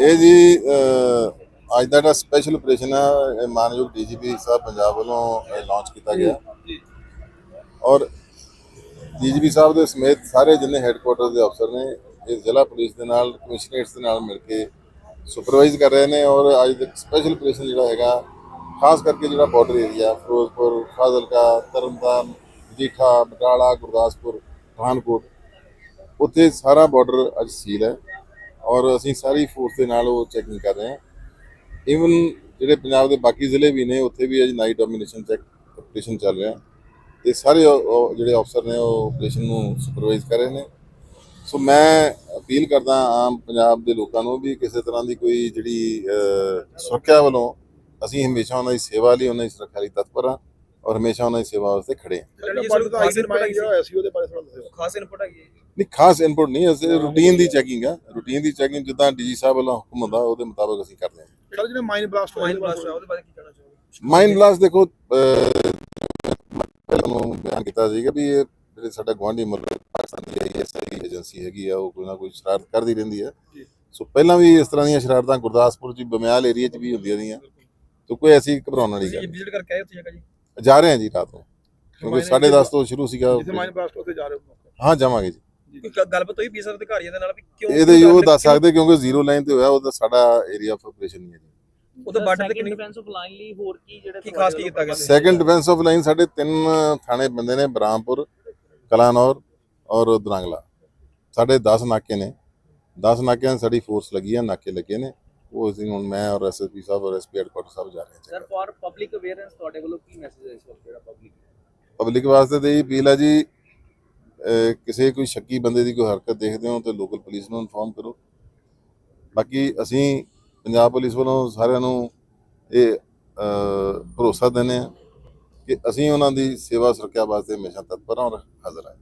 ਇਹ ਜੀ ਅੱਜ ਦਾ ਜਿਹੜਾ ਸਪੈਸ਼ਲ ਆਪਰੇਸ਼ਨ ਹੈ ਮਾਨਯੋਗ ਡੀਜੀਪੀ ਸਾਹਿਬ ਪੰਜਾਬ ਵੱਲੋਂ ਲਾਂਚ ਕੀਤਾ ਗਿਆ। ਔਰ ਡੀਜੀਪੀ ਸਾਹਿਬ ਦੇ ਸਮੇਤ ਸਾਰੇ ਜਿੰਨੇ ਹੈੱਡਕੁਆਟਰ ਦੇ ਅਫਸਰ ਨੇ ਇਹ ਜ਼ਿਲ੍ਹਾ ਪੁਲਿਸ ਦੇ ਨਾਲ ਕਮਿਸ਼ਨਰੇਟਸ ਦੇ ਨਾਲ ਮਿਲ ਕੇ ਸੁਪਰਵਾਈਜ਼ ਕਰ ਰਹੇ ਨੇ ਔਰ ਅੱਜ ਦਾ ਸਪੈਸ਼ਲ ਆਪਰੇਸ਼ਨ ਜਿਹੜਾ ਹੈਗਾ ਖਾਸ ਕਰਕੇ ਜਿਹੜਾ ਬਾਰਡਰ ਏਰੀਆ ਫਿਰੋਜ਼ਪੁਰ ਫਾਜ਼ਿਲਕਾ ਤਰਨਤਾਰਨ ਜੀਠਾ ਬਟਾਲਾ ਗੁਰਦਾਸਪੁਰ ਪਠਾਨਕੋਟ ਉੱਥੇ ਸਾਰਾ ਬਾਰਡਰ ਅੱਜ ਸੀਲ ਹੈ। ਔਰ ਅਸੀਂ ਸਾਰੀ ਫੋਰਸ ਦੇ ਨਾਲ ਉਹ ਚੈਕਿੰਗ ਕਰ ਰਹੇ ਹਾਂ। ਇਵਨ ਜਿਹੜੇ ਪੰਜਾਬ ਦੇ ਬਾਕੀ ਜ਼ਿਲ੍ਹੇ ਵੀ ਨੇ ਉੱਥੇ ਵੀ ਅੱਜ ਨਾਈਟ ਡੋਮੀਨੇਸ਼ਨ ਚੈੱਕ ਆਪਰੇਸ਼ਨ ਚੱਲ ਰਿਹਾ ਤੇ ਸਾਰੇ ਜਿਹੜੇ ਅਫਸਰ ਨੇ ਉਹ ਆਪਰੇਸ਼ਨ ਨੂੰ ਸੁਪਰਵਾਈਜ਼ ਕਰ ਰਹੇ ਨੇ। ਸੋ ਮੈਂ ਅਪੀਲ ਕਰਦਾ ਆਮ ਪੰਜਾਬ ਦੇ ਲੋਕਾਂ ਨੂੰ ਵੀ ਕਿਸੇ ਤਰ੍ਹਾਂ ਦੀ ਕੋਈ ਜਿਹੜੀ ਸੁਰੱਖਿਆ ਵੱਲੋਂ ਅਸੀਂ ਹਮੇਸ਼ਾ ਉਹਨਾਂ ਦੀ ਸੇਵਾ ਲਈ ਉਹਨਾਂ ਦੀ ਸੁਰੱਖਿਆ ਲਈ ਤਤਪਰ ਹਾਂ ਔਰ ਹਮੇਸ਼ਾ ਉਹਨਾਂ ਦੀ ਸੇਵਾ ਵਾਸਤੇ ਖੜੇ ਹਾਂ। ਖਾਸ ਇਨਪੁਟ ਹੈਗੀ। ਨਹੀਂ ਖਾਸ ਇਨਪੁਟ ਨਹੀਂ ਅਸੀਂ ਰੂਟੀਨ ਦੀ ਚੈਕਿੰਗ ਆ। ਰੂਟੀਨ ਦੀ ਚੈਕਿੰਗ ਜਿੱਦਾਂ ਡੀਜੀ ਸਾਹਿਬ ਵੱਲੋਂ ਹੁਕਮ ਹੁੰਦਾ ਉਹਦੇ ਮੁਤਾਬਕ ਅਸੀਂ ਕਰਦੇ ਹਾਂ। ਸਰ ਜਿਹੜੇ ਮਾਈਨ ਬਲਾਸਟ ਹੋਇਆ ਮਾਈਨ ਉਹਦੇ ਬਾਰੇ ਬਲਾਸਟ ਉਹਦੇ ਬਾਰੇ ਕੀ ਕਹਿਣਾ ਚਾਹੋਗੇ? ਮਾਈਂਡ ਬਲਾਸਟ ਦੇਖੋ ਨੂੰ ਬਿਆਨ ਕੀਤਾ ਸੀਗਾ ਵੀ ਇਹ ਜਿਹੜੇ ਸਾਡਾ ਗਵਾਂਢੀ ਮੁਲਕ ਪਾਕਿਸਤਾਨ ਦੀ ਆਈਐਸਆਈ ਏਜੰਸੀ ਹੈਗੀ ਆ ਉਹ ਕੋਈ ਨਾ ਕੋਈ ਸ਼ਰਾਰਤ ਕਰਦੀ ਰਹਿੰਦੀ ਹੈ ਜੀ। ਸੋ ਪਹਿਲਾਂ ਵੀ ਇਸ ਤਰ੍ਹਾਂ ਦੀਆਂ ਸ਼ਰਾਰਤਾਂ ਗੁਰਦਾਸਪੁਰ ਚ ਬਮਿਆਲ ਏਰੀਆ ਚ ਵੀ ਹੁੰਦੀਆਂ ਰਹੀਆਂ। ਸੋ ਕੋਈ ਐਸੀ ਘਬਰਾਉਣ ਵਾਲੀ ਗੱਲ ਵਿਜ਼ਿਟ ਕਰਕੇ ਆਏ ਉੱਥੇ ਜਗ੍ਹਾ ਜੀ। ਜਾ ਰਹੇ ਹਾਂ ਜੀ ਰਾਤ ਨੂੰ। ਕਿਉਂਕਿ ਮਾਈਨ 10:30 ਤੋਂ ਸ਼ੁਰੂ ਸੀਗਾ ਜਿੱਥੇ ਮਾਈਨ ਬਲਾਸਟ ਉੱਥੇ ਜਾ ਰਹੇ ਹੋ। ਹਾਂ ਜਾਵਾਂਗੇ ਜੀ। ਕੋਈ ਗੱਲਬਾਤ ਹੋਈ ਪੀਸਰ ਅਧਿਕਾਰੀਆਂ ਦੇ ਨਾਲ ਵੀ ਕਿਉਂ ਇਹਦੇ ਉਹ ਦੱਸ ਸਕਦੇ ਕਿਉਂਕਿ ਜ਼ੀਰੋ ਲਾਈਨ ਤੇ ਹੋਇਆ ਉਹਦਾ ਸਾਡਾ ਏਰੀਆ ਆਫ ਆਪਰੇਸ਼ਨ ਨਹੀਂ ਹੈ ਜੀ। ਉਹਦੇ ਬਾਰਡਰ ਤੇ ਕਿੰਨੀ ਡਿਫੈਂਸ ਆਫ ਲਾਈਨ ਲਈ ਹੋਰ ਕੀ ਜਿਹੜੇ ਕੀ ਖਾਸ ਕੀ ਕੀਤਾ ਗਿਆ ਸੀ? ਸੈਕੰਡ ਡਿਫੈਂਸ ਆਫ ਲਾਈਨ ਸਾਡੇ ਤਿੰਨ ਥਾਣੇ ਬੰਦੇ ਨੇ ਬਰਾਮਪੁਰ ਕਲਾਨੌਰ ਔਰ ਦਰਾਂਗਲਾ। ਸਾਡੇ 10 ਨਾਕੇ ਨੇ। 10 ਨਾਕਿਆਂ ਸਾਡੀ ਫੋਰਸ ਲੱਗੀ ਹੈ ਨਾਕੇ ਲੱਗੇ ਨੇ। ਉਹ ਅਸੀਂ ਹੁਣ ਮੈਂ ਔਰ ਐਸਐਸਪੀ ਸਾਹਿਬ ਔਰ ਐਸਪੀ ਹੈਡਕੁਆਟਰ ਸਾਹਿਬ ਜਾ ਰਹੇ ਹਾਂ। ਸਰ ਫॉर ਪਬਲਿਕ ਅਵੇਅਰੈਂਸ ਤੁਹਾਡੇ ਵੱਲੋਂ ਕੀ ਮੈਸੇਜ ਹੈ ਇਸ ਵਕਤ ਜਿਹੜਾ ਪਬਲਿਕ ਪਬਲਿਕ ਵਾਸਤੇ ਤੇ ਇਹ ਅਪੀਲ ਹੈ ਜੀ ਕਿਸੇ ਕੋਈ ਸ਼ੱਕੀ ਬੰਦੇ ਦੀ ਕੋਈ ਹਰਕਤ ਦੇਖਦੇ ਹੋ ਤੇ ਲੋਕਲ ਪੁਲਿਸ ਨੂੰ ਇਨਫੋਰਮ ਕਰੋ। ਬਾਕੀ ਅਸੀਂ ਪੰਜਾਬ ਪੁਲਿਸ ਵੱਲੋਂ ਸਾਰਿਆਂ ਨੂੰ ਇਹ ਭਰੋਸਾ ਦਿੰਦੇ ਹਾਂ ਕਿ ਅਸੀਂ ਉਹਨਾਂ ਦੀ ਸੇਵਾ ਸੁਰੱਖਿਆ ਵਾਸਤੇ ਹਮੇਸ਼ਾ ਤਤਪਰ ਹਾਂ ਔਰ ਹਾਜ਼ਰ ਹਾਂ।